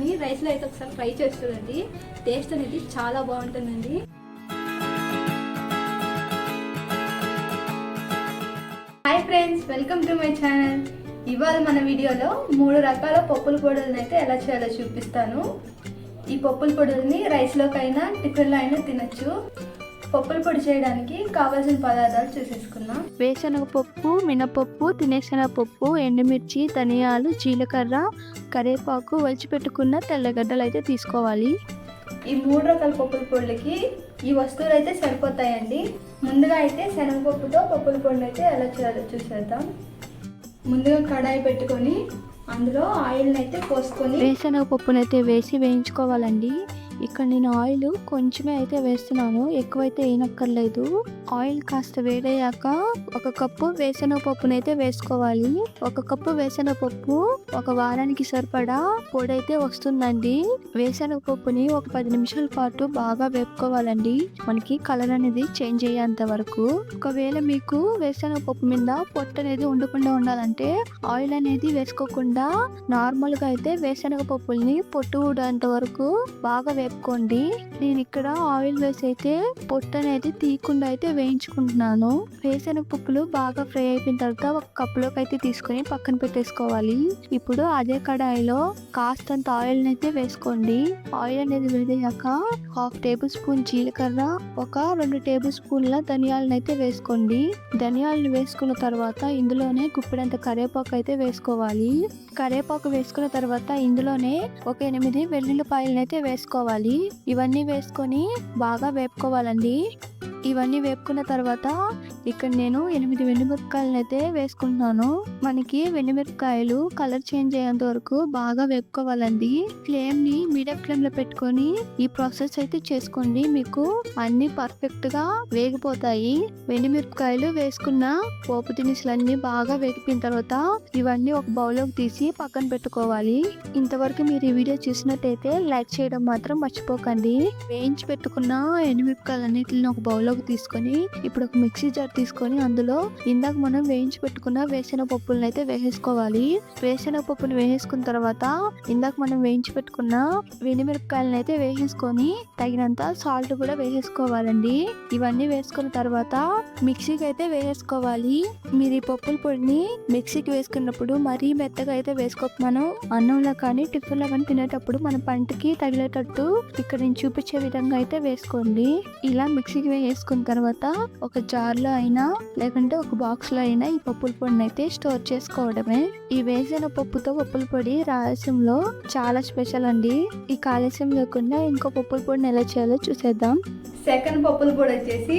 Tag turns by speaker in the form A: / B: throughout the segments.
A: వేసుకొని రైస్లో అయితే ఒకసారి ఫ్రై చేసి చూడండి. టేస్ట్ అనేది చాలా బాగుంటుందండి. Hi friends welcome to my channel ఇవాళ మన వీడియోలో మూడు రకాల పప్పుల పొడులను అయితే ఎలా చేయాలో చూపిస్తాను. ఈ పప్పుల పొడుల్ని రైస్లోకైనా టిఫిన్లో అయినా తినచ్చు. పప్పుల పొడి చేయడానికి కావాల్సిన పదార్థాలు చూసేసుకుందాం.
B: వేరుశనగపప్పు మినపప్పు తినేశనగపప్పు ఎండుమిర్చి ధనియాలు జీలకర్ర కరివేపాకు వలిచిపెట్టుకున్న తెల్లగడ్డలు అయితే తీసుకోవాలి.
A: ఈ మూడు రకాల పప్పుల పొడులకి ఈ వస్తువులు అయితే సరిపోతాయండి. ముందుగా అయితే శనగపప్పుతో పప్పుల పొడిని అయితే ఎలా చేయాలో చూసేద్దాం. ముందుగా కడాయి పెట్టుకొని అందులో ఆయిల్ని అయితే పోసుకొని
B: వేరుశనగపప్పునైతే వేసి వేయించుకోవాలండి. ఇక్కడ నేను ఆయిల్ కొంచెమే అయితే వేస్తున్నాను ఎక్కువైతే వేయనక్కర్లేదు ఆయిల్ కాస్త వేడయ్యాక ఒక కప్పు వేరుశనగపప్పునైతే వేసుకోవాలి. ఒక కప్పు వేరుశనగపప్పు ఒక వారానికి సరిపడా పొడి అయితే వస్తుందండి. వేరుశనగపప్పుని ఒక పది నిమిషాల పాటు బాగా వేపుకోవాలండి. మనకి కలర్ అనేది చేంజ్ అయ్యేంత వరకు. ఒకవేళ మీకు వేరుశనగపప్పు మీద పొట్టు అనేది ఉండకుండా ఉండాలంటే ఆయిల్ అనేది వేసుకోకుండా నార్మల్ అయితే అయితే పప్పుల్ని పొట్టు ఊడేంత వరకు బాగా వేపుకోండి నేను ఇక్కడ ఆయిల్ వేసి అయితే పొట్టు అనేది తీయకుండా అయితే వేయించుకుంటున్నాను. వేసిన వేరుశనగపప్పులు బాగా ఫ్రై అయిపోయిన తర్వాత ఒక కప్పులోకి అయితే తీసుకొని పక్కన పెట్టేసుకోవాలి. ఇప్పుడు అదే కడాయిలో కాస్తంత ఆయిల్ అయితే వేసుకోండి. ఆయిల్ అనేది వేడయ్యాక హాఫ్ టేబుల్ స్పూన్ జీలకర్ర ఒక రెండు టేబుల్ స్పూన్ల ధనియాలను అయితే వేసుకోండి. ధనియాలను వేసుకున్న తర్వాత ఇందులోనే గుప్పిడంత కరివేపాకు అయితే వేసుకోవాలి. కరివేపాకు వేసుకున్న తర్వాత ఇందులోనే ఒక ఎనిమిది వెల్లుల్లిపాయలను అయితే వేసుకోవాలి. ఇవన్నీ వేసుకొని బాగా వేపుకోవాలండి. ఇవన్నీ వేపుకున్న తర్వాత ఇక్కడ నేను ఎనిమిది వెండిమిరపకాయలను అయితే వేసుకుంటున్నాను. మనకి వెండిమిరపకాయలు కలర్ చేంజ్ అయ్యేంత వరకు బాగా వేపుకోవాలండి. ఫ్లేమ్ని మీడియం ఫ్లేమ్లో పెట్టుకొని ఈ ప్రాసెస్ అయితే చేసుకోండి. మీకు అన్ని పర్ఫెక్ట్గా వేగిపోతాయి. వెండిమిరపకాయలు వేసుకున్న పోపు దినుసులన్నీ బాగా వేగిపోయిన తర్వాత ఇవన్నీ ఒక బౌల్లోకి తీసి పక్కన పెట్టుకోవాలి. ఇంతవరకు మీరు ఈ వీడియో చూసినట్టయితే లైక్ చేయడం మాత్రం మర్చిపోకండి. వేయించి పెట్టుకున్న ఎండుమిరపకాయలన్నిటిని ఒక బౌల్లోకి తీసుకొని ఇప్పుడు ఒక మిక్సీ జార్ తీసుకొని అందులో ఇందాక మనం వేయించి పెట్టుకున్న వేసిన పప్పులను అయితే వేసేసుకోవాలి. వేసిన పప్పును వేసేసుకున్న తర్వాత ఇందాక మనం వేయించి పెట్టుకున్న వెనిమిరపకాయలను అయితే వేసేసుకొని తగినంత సాల్ట్ కూడా వేసేసుకోవాలండి. ఇవన్నీ వేసుకున్న తర్వాత మిక్సీకి అయితే వేసేసుకోవాలి. మీరు ఈ పప్పుల పొడిని మిక్సీకి వేసుకున్నప్పుడు మరీ మెత్తగా అయితే వేసుకోక మనం. అన్నంలో కానీ టిఫిన్లో కానీ తినేటప్పుడు మన పంటకి తగిలేటట్టు ఇక్కడ నేను చూపించే విధంగా అయితే వేసుకోండి. ఇలా మిక్సీకి వేసుకున్న తర్వాత ఒక జార్లో అయినా లేకుంటే ఒక బాక్స్లో అయినా ఈ పప్పుల పొడిని అయితే స్టోర్ చేసుకోవడమే. ఈ వేసిన పప్పుతో పప్పుల పొడి రాయలసీమలో చాలా స్పెషల్ అండి. ఈ కాలస్యం లేకుండా ఇంకో పప్పుల పొడిని ఎలా చేయాలో చూసేద్దాం.
A: సెకండ్ పప్పుల పొడి వచ్చేసి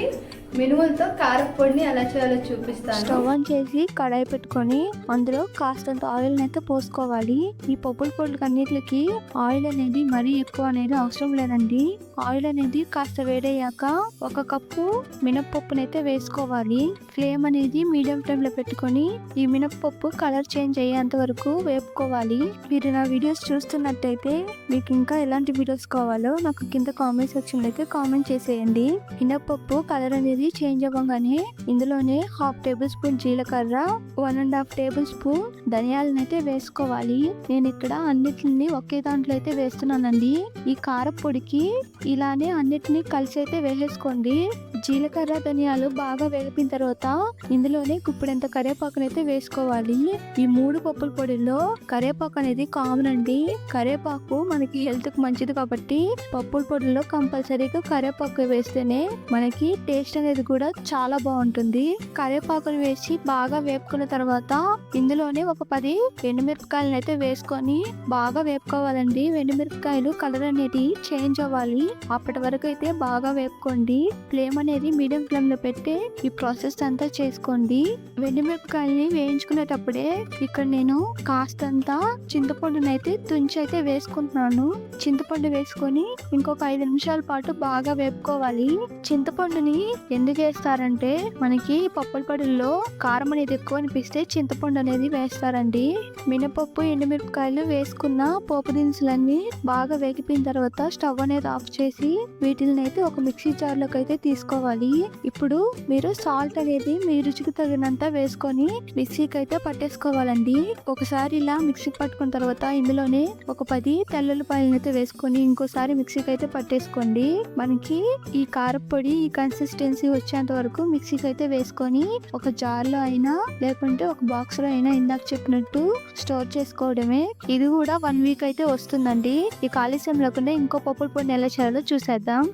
A: మినుములతో కారపొడిని ఎలా చేయాలో చూపిస్తాను.
B: స్టవ్ ఆన్ చేసి కడాయి పెట్టుకొని అందులో కాస్తంత ఆయిల్ అయితే పోసుకోవాలి. ఈ పప్పుల పొడులకి అన్నిటికి ఆయిల్ అనేది మరీ ఎక్కువ అనేది అవసరం లేదండి. ఆయిల్ అనేది కాస్త వేడయ్యాక ఒక కప్పు మినప్పప్పునైతే వేసుకోవాలి. ఫ్లేమ్ అనేది మీడియం ఫ్లేమ్లో పెట్టుకొని ఈ మినప్పప్పు కలర్ చేంజ్ అయ్యేంత వరకు వేపుకోవాలి. మీరు నా వీడియోస్ చూస్తున్నట్టయితే మీకు ఇంకా ఎలాంటి వీడియోస్ కావాలో నాకు కింద కామెంట్ సెక్షన్ అయితే కామెంట్ చేసేయండి. మినపప్పు కలర్ అనేది చేంజ్ అవ్వగానే ఇందులోనే హాఫ్ టేబుల్ స్పూన్ జీలకర్ర one and half tablespoon ధనియాలను అయితే వేసుకోవాలి. నేను ఇక్కడ అన్నిటిని ఒకే దాంట్లో అయితే వేస్తున్నానండి. ఈ కారపొడికి ఇలానే అన్నిటిని కలిసి అయితే వేసేసుకోండి. జీలకర్ర ధనియాలు బాగా వేగిన తర్వాత ఇందులోనే గుప్పిడంత కరివేపాకుని అయితే వేసుకోవాలి. ఈ మూడు పప్పుల పొడిలో కరివేపాకు అనేది కామన్ అండి. కరివేపాకు మనకి హెల్త్కి మంచిది కాబట్టి పప్పుల పొడిలో కంపల్సరీగా కరివేపాకు వేస్తేనే మనకి టేస్ట్ అనేది కూడా చాలా బాగుంటుంది. కరివేపాకును వేసి బాగా వేపుకున్న తర్వాత ఇందులోనే ఒక పది ఎండుమిరపకాయలను అయితే వేసుకొని బాగా వేపుకోవాలండి. ఎండుమిరపకాయలు కలర్ అనేది చేంజ్ అవ్వాలి. అప్పటి వరకు అయితే బాగా వేపుకోండి. ఫ్లేమ్ అనేది మీడియం ఫ్లేమ్లో పెట్టి ఈ ప్రాసెస్ అంతా చేసుకోండి. వెండిమిరపకాయల్ని వేయించుకునేటప్పుడే ఇక్కడ నేను కాస్తంత చింతపండునైతే అయితే తుంచి అయితే వేసుకుంటున్నాను. చింతపండు వేసుకొని ఇంకొక ఐదు నిమిషాల పాటు బాగా వేపుకోవాలి. చింతపండుని ఎందుకు వేస్తారంటే మనకి పప్పుల పొడిలో కారం అనేది ఎక్కువ అనిపిస్తే చింతపండు అనేది వేస్తారండి. మినపప్పు ఎండుమిరపకాయలు వేసుకున్న పోపు దినుసులన్నీ బాగా వేగిపోయిన తర్వాత స్టవ్ అనేది ఆఫ్ చేసి వీటిని అయితే ఒక మిక్సీ జార్లోకి అయితే తీసుకోవాలి. ఇప్పుడు మీరు సాల్ట్ అనేది మీ రుచికి తగినంత వేసుకొని మిక్సీకి అయితే పట్టేసుకోవాలండి. ఒకసారి ఇలా మిక్సీకి పట్టుకున్న తర్వాత ఇందులోనే ఒక పది తెల్లుల్లిపాయలను అయితే వేసుకొని ఇంకోసారి మిక్సీకి అయితే పట్టేసుకోండి. మనకి ఈ కారపొడి ఈ కన్సిస్టెన్సీ వచ్చేంత వరకు మిక్సీకి అయితే వేసుకొని ఒక జార్లో అయినా లేకుంటే ఒక బాక్స్లో అయినా ఇందాక చెప్పినట్టు స్టోర్ చేసుకోవడమే. ఇది కూడా వన్ వీక్ అయితే వస్తుందండి. ఈ కాలుష్యం లేకుండా ఇంకో పప్పుల పొడిని ఎలా చేయాలో చూసేద్దాం.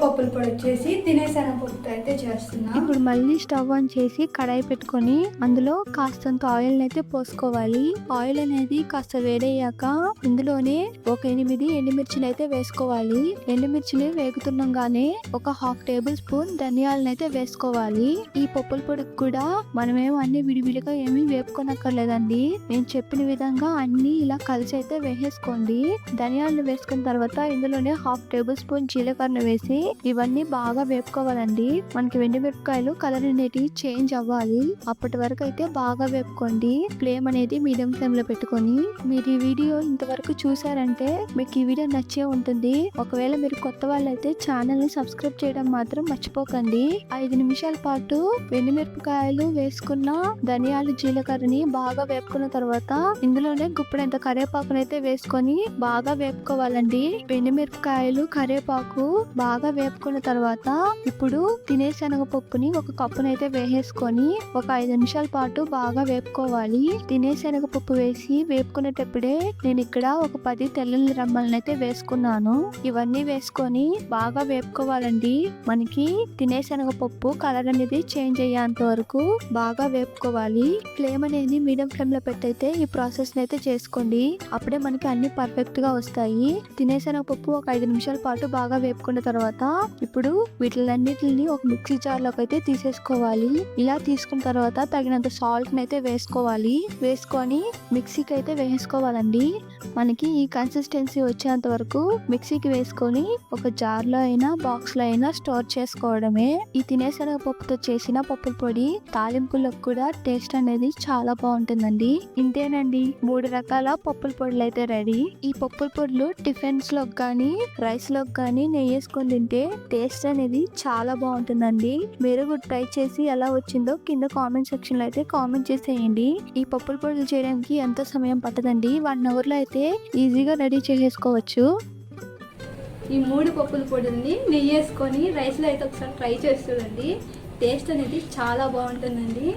A: పప్పుల పొడి వచ్చేసి తినేసాన పప్పుతో అయితే చేస్తున్నా.
B: ఇప్పుడు మళ్ళీ స్టవ్ ఆన్ చేసి కడాయి పెట్టుకొని అందులో కాస్తంత ఆయిల్ అయితే పోసుకోవాలి. ఆయిల్ అనేది కాస్త వేడయ్యాక ఇందులోనే ఒక ఎనిమిది ఎండుమిర్చిని అయితే వేసుకోవాలి. ఎండుమిర్చిని వేగుతుండగానే ఒక హాఫ్ టేబుల్ స్పూన్ ధనియాలను అయితే వేసుకోవాలి. ఈ పప్పుల పొడికి కూడా మనమేమో అన్ని విడివిడిగా ఏమీ వేపుకోనక్కర్లేదండి. నేను చెప్పిన విధంగా అన్ని ఇలా కలిసి అయితే వేసేసుకోండి. ధనియాలను వేసుకున్న తర్వాత ఇందులోనే హాఫ్ టేబుల్ స్పూన్ జీలకర్ర వేసి ఇవన్నీ బాగా వేపుకోవాలండి. మనకి వెండి మిరపకాయలు కలర్ అనేది చేంజ్ అవ్వాలి. అప్పటి వరకు అయితే బాగా వేపుకోండి. ఫ్లేమ్ అనేది మీడియం ఫ్లేమ్లో పెట్టుకొని మీరు ఈ వీడియో ఇంతవరకు చూసారంటే మీకు ఈ వీడియో నచ్చే ఉంటుంది. ఒకవేళ మీరు కొత్త వాళ్ళైతే ఛానల్ని సబ్స్క్రైబ్ చేయడం మాత్రం మర్చిపోకండి. ఐదు నిమిషాల పాటు వెండి మిరపకాయలు వేసుకున్న ధనియాలు జీలకర్రని బాగా వేపుకున్న తర్వాత ఇందులోనే గుప్పెడంత కరివేపాకునైతే వేసుకొని బాగా వేపుకోవాలండి. వెండి మిరపకాయలు కరివేపాకు బాగా వేపుకున్న తర్వాత ఇప్పుడు తినే శనగపప్పుని ఒక కప్పునైతే వేసేసుకొని ఒక ఐదు నిమిషాల పాటు బాగా వేపుకోవాలి. తినే శనగపప్పు వేసి వేపుకునేటప్పుడే నేను ఇక్కడ ఒక పది తెల్లని రమ్మలని అయితే వేసుకున్నాను. ఇవన్నీ వేసుకొని బాగా వేపుకోవాలండి. మనకి తినే శనగపప్పు కలర్ అనేది చేంజ్ అయ్యేంత వరకు బాగా వేపుకోవాలి. ఫ్లేమ్ అనేది మీడియం ఫ్లేమ్లో పెట్టయితే ఈ ప్రాసెస్ అయితే చేసుకోండి. అప్పుడే మనకి అన్ని పర్ఫెక్ట్గా వస్తాయి. తినే శనగపప్పు ఒక ఐదు నిమిషాల పాటు బాగా వేపుకున్న తర్వాత ఇప్పుడు వీటిలన్నిటిని ఒక మిక్సీ జార్లోకి అయితే తీసేసుకోవాలి. ఇలా తీసుకున్న తర్వాత తగినంత సాల్ట్ అయితే వేసుకోవాలి. వేసుకొని మిక్సీకి అయితే వేసుకోవాలండి. మనకి ఈ కన్సిస్టెన్సీ వచ్చేంత వరకు మిక్సీకి వేసుకొని ఒక జార్లో అయినా బాక్స్లో అయినా స్టోర్ చేసుకోవడమే. ఈ తినేసనగ పప్పుతో చేసిన పప్పుల పొడి తాలింపులకు కూడా టేస్ట్ అనేది చాలా బాగుంటుందండి. ఇంతేనండి. మూడు రకాల పప్పుల పొడులు అయితే రెడీ ఈ పప్పుల పొడులు టిఫిన్స్లో కానీ రైస్లో కానీ నెయ్యి వేసుకొని తింటే టేస్ట్ అనేది చాలా బాగుంటుందండి. మీరు కూడా ట్రై చేసి ఎలా వచ్చిందో కింద కామెంట్ సెక్షన్లో అయితే కామెంట్ చేసేయండి. ఈ పప్పుల పొడులు చేయడానికి ఎంత సమయం పట్టదండి? వన్ అవర్లో అయితే ఈజీగా రెడీ చేసేసుకోవచ్చు
A: ఈ మూడు పప్పుల పొడిని నెయ్యి వేసుకొని రైస్లో అయితే ఒకసారి ట్రై చేసి చూడండి. టేస్ట్ అనేది చాలా బాగుంటుందండి.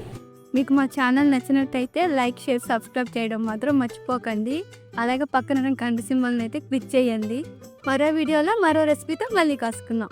C: మీకు మా ఛానల్ నచ్చినట్టయితే లైక్ షేర్ సబ్స్క్రైబ్ చేయడం మాత్రం మర్చిపోకండి. అలాగే పక్కన కంటి గంట సింబల్ని అయితే క్లిక్ చేయండి. మరో వీడియోలో మరో రెసిపీతో మళ్ళీ కలుసుకుందాం.